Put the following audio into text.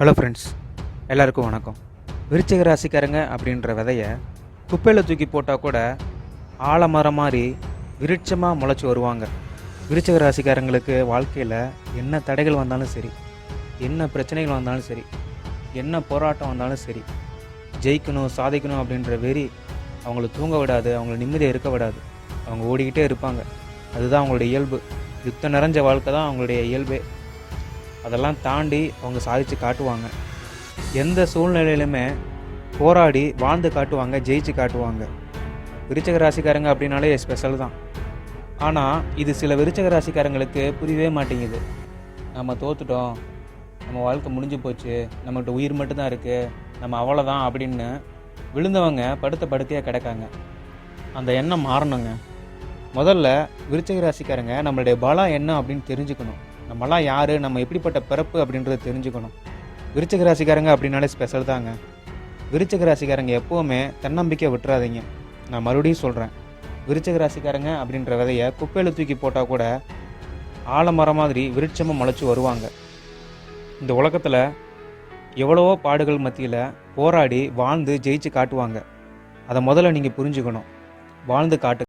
Hello friends எல்லாருக்கும் வணக்கம். விருச்சிக ராசிக்காரங்க அப்படின்ற விதைய குப்பையில் தூக்கி போட்டால் கூட ஆலமரம் மாதிரி விருட்சமாக முளைச்சி வருவாங்க. விருச்சிக ராசிக்காரங்களுக்கு வாழ்க்கையில் என்ன தடைகள் வந்தாலும் சரி என்ன பிரச்சனைகள் வந்தாலும் சரி என்ன போராட்டம் வந்தாலும் சரி ஜெயிக்கணும் சாதிக்கணும் அப்படின்ற வெறி அவங்கள தூங்க விடாது அவங்கள நிம்மதியாக இருக்க விடாது. அவங்க ஓடிக்கிட்டே இருப்பாங்க. அதுதான் அவங்களுடைய இயல்பு. யுத்தம் நிறைஞ்ச வாழ்க்கை தான் அவங்களுடைய இயல்பே. அதெல்லாம் தாண்டி அவங்க சாதித்து காட்டுவாங்க. எந்த சூழ்நிலையிலுமே போராடி வாழ்ந்து காட்டுவாங்க ஜெயிச்சு காட்டுவாங்க. விருச்சக ராசிக்காரங்க அப்படின்னாலே ஸ்பெஷல் தான். ஆனால் இது சில விருச்சக ராசிக்காரங்களுக்கு புரியவே மாட்டேங்குது. நம்ம தோத்துட்டோம் நம்ம வாழ்க்கை முடிஞ்சு போச்சு நம்மகிட்ட உயிர் மட்டும்தான் இருக்குது நம்ம அவ்வளோதான் அப்படின்னு விழுந்தவங்க படுத்த படுக்கையாக கிடக்காங்க. அந்த எண்ணம் மாறணுங்க. முதல்ல விருச்சக ராசிக்காரங்க நம்மளுடைய பலம் என்ன அப்படின்னு தெரிஞ்சுக்கணும். நம்மலாம் யார்? நம்ம எப்படிப்பட்ட பிறப்பு அப்படின்றத தெரிஞ்சுக்கணும். விருச்சிக ராசிக்காரங்க அப்படின்னாலே ஸ்பெஷல் தாங்க. விருச்சிக ராசிக்காரங்க எப்போவுமே தன்னம்பிக்கை விட்டுறாதீங்க. நான் மறுபடியும் சொல்கிறேன் விருச்சிக ராசிக்காரங்க அப்படின்ற விதையை குப்பையில் தூக்கி போட்டால் கூட ஆலமரம் மாதிரி விருட்சமாக முளைச்சி வருவாங்க. இந்த உலகத்தில் எவ்வளவோ பாடுகள் மத்தியில் போராடி வாழ்ந்து ஜெயிச்சு காட்டுவாங்க. அதை முதல்ல நீங்கள் புரிஞ்சுக்கணும். வாழ்ந்து காட்டு